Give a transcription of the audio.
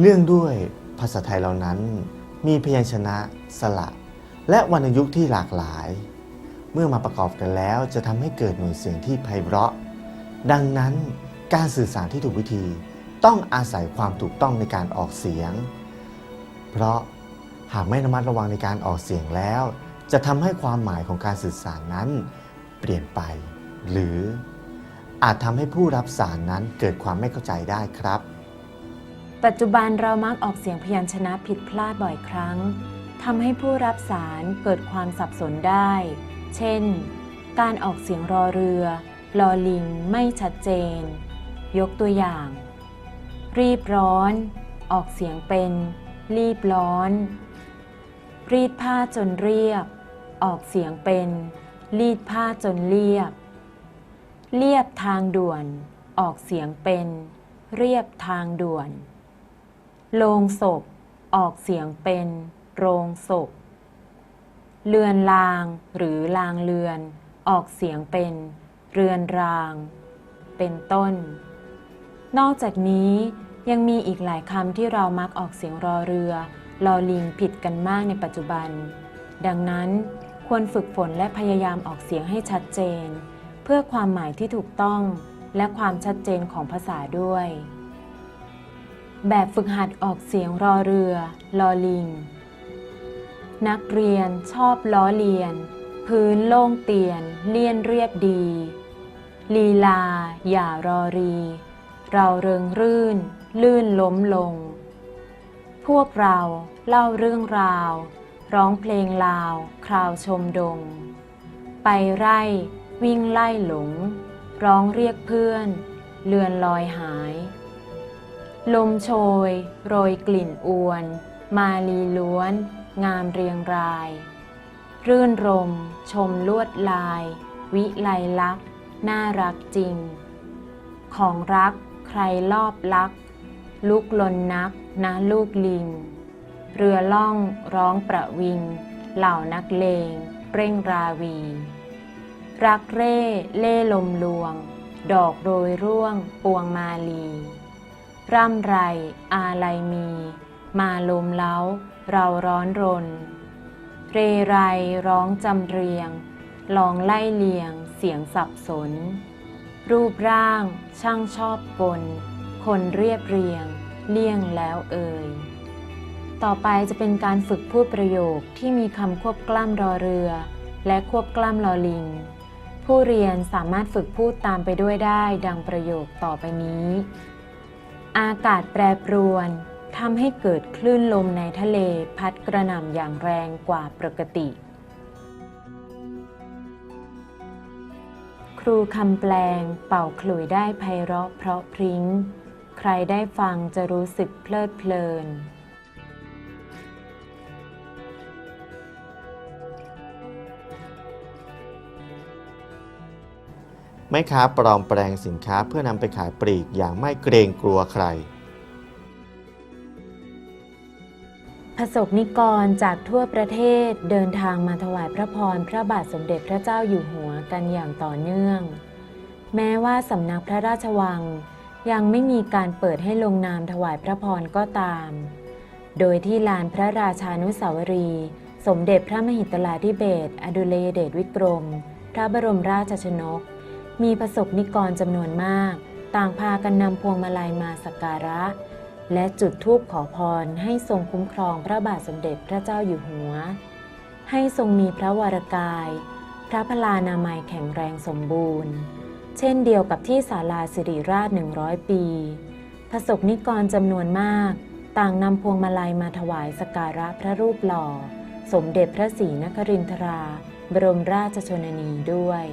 เนื่องด้วยภาษาไทยเหล่านั้น มีพยัญชนะ สระ และวรรณยุกต์ที่หลากหลาย เมื่อมาประกอบกันแล้วจะทำให้เกิดหน่วยเสียงที่ไพเราะ ดังนั้นการสื่อสารที่ถูกวิธีต้องอาศัยความถูกต้องในการออกเสียง เพราะหากไม่ระมัดระวังในการออกเสียงแล้ว จะทำให้ความหมายของการสื่อสารนั้น เปลี่ยนไป หรืออาจทำให้ผู้รับสารนั้นเกิดความไม่เข้าใจได้ครับ ปัจจุบันเรามักออกเสียงพยัญชนะผิดพลาดบ่อยครั้งทำให้ผู้รับสารเกิดความสับสนได้ เช่น การออกเสียงรอเรือ ลอลิงไม่ชัดเจน ยกตัวอย่าง รีบร้อน ออกเสียงเป็น รีบร้อน รีดผ้าจนเรียบ ออกเสียงเป็น รีดผ้าจนเรียบ เรียบทางด่วน ออกเสียงเป็น เรียบทางด่วน โลงศพ ออกเสียงเป็น โรงศพ เรือนรางหรือรางเรือน ออกเสียงเป็น เรือนราง เป็นต้น นอกจากนี้ยังมีอีกหลายคำที่เรามักออกเสียงรอเรือลอลิงผิดกันมากในปัจจุบัน ดังนั้นควรฝึกฝนและพยายามออกเสียงให้ชัดเจน เพื่อความหมายที่ถูกต้องและความชัดเจนของภาษาด้วย แบบฝึกหัดออกเสียงรอเรือ ลอลิง นักเรียนชอบล้อเลียน พื้นโล่งเตียน เลี่ยนเรียบดี ลีลา อย่ารอรี เราเริงรื่น ลื่นล้มลง พวกเราเล่าเรื่องราว ร้องเพลงลาว คราวชมดง ไปไร่วิ่งไล่หลง ร้องเรียกเพื่อน เลือนลอยหาย ลมโชย โรยกลิ่นอวน มาลีล้วน งามเรียงราย รื่นรม ชมลวดลาย วิไลลักษณ์น่ารักจริง ของรักใครรอบลัก ลุกลนนักนะลูกลิง เรือล่องร้องประวิง เหล่านักเลง เร่งราวี รักเร่เล่ลมลวง ดอกโรยร่วงปวงมาลี ร่ำไร อาลัยมี มาลมเล้า เราร้อนรน เรไรร้องจำเรียง ลองไล่เลียง เสียงสับสน รูปร่าง ช่างชอบกล คนเรียบเรียง เลี่ยงแล้วเอ่ย ต่อไปจะเป็นการฝึกพูดประโยคที่มีคำควบกล้ำรอเรือ และควบกล้ำรอลิง ผู้เรียนสามารถฝึกพูดตามไปด้วยได้ดังประโยคต่อไปนี้ อากาศแปรปรวนทำให้เกิดคลื่นลมในทะเลพัดกระหน่ำอย่างแรงกว่าปกติ ครูคำแปลงเป่าขลุ่ยได้ไพเราะเพราะพริ้ง ใครได้ฟังจะรู้สึกเพลิดเพลิน แม่ค้าปลอมแปลงสินค้าเพื่อนำไปขายปลีกอย่างไม่เกรงกลัวใคร ประสบนิกรจากทั่วประเทศเดินทางมาถวายพระพรพระบาทสมเด็จพระเจ้าอยู่หัวกันอย่างต่อเนื่อง แม้ว่าสำนักพระราชวัง ยังไม่มีการเปิดให้ลงนามถวายพระพรก็ตาม โดยที่ลานพระราชานุสาวรีย์สมเด็จพระมหิตลาธิเบศอดุลยเดชวิกรม พระบรมราชชนก มีประสบนิกรจำนวนมาก ต่างพากันนำพวงมาลัยมาสักการะ และจุดธูปขอพรให้ทรงคุ้มครองพระบาทสมเด็จพระเจ้าอยู่หัว ให้ทรงมีพระวรกาย พระพลานามัยแข็งแรงสมบูรณ์ เช่นเดียวกับที่ศาลาสิริราช 100 ปีประสบนิกรจำนวนมาก ต่างนำพวงมาลัยมาถวายสกการะพระรูปหล่อ สมเด็จพระศรีนครินทรา บรมราชชนนีด้วย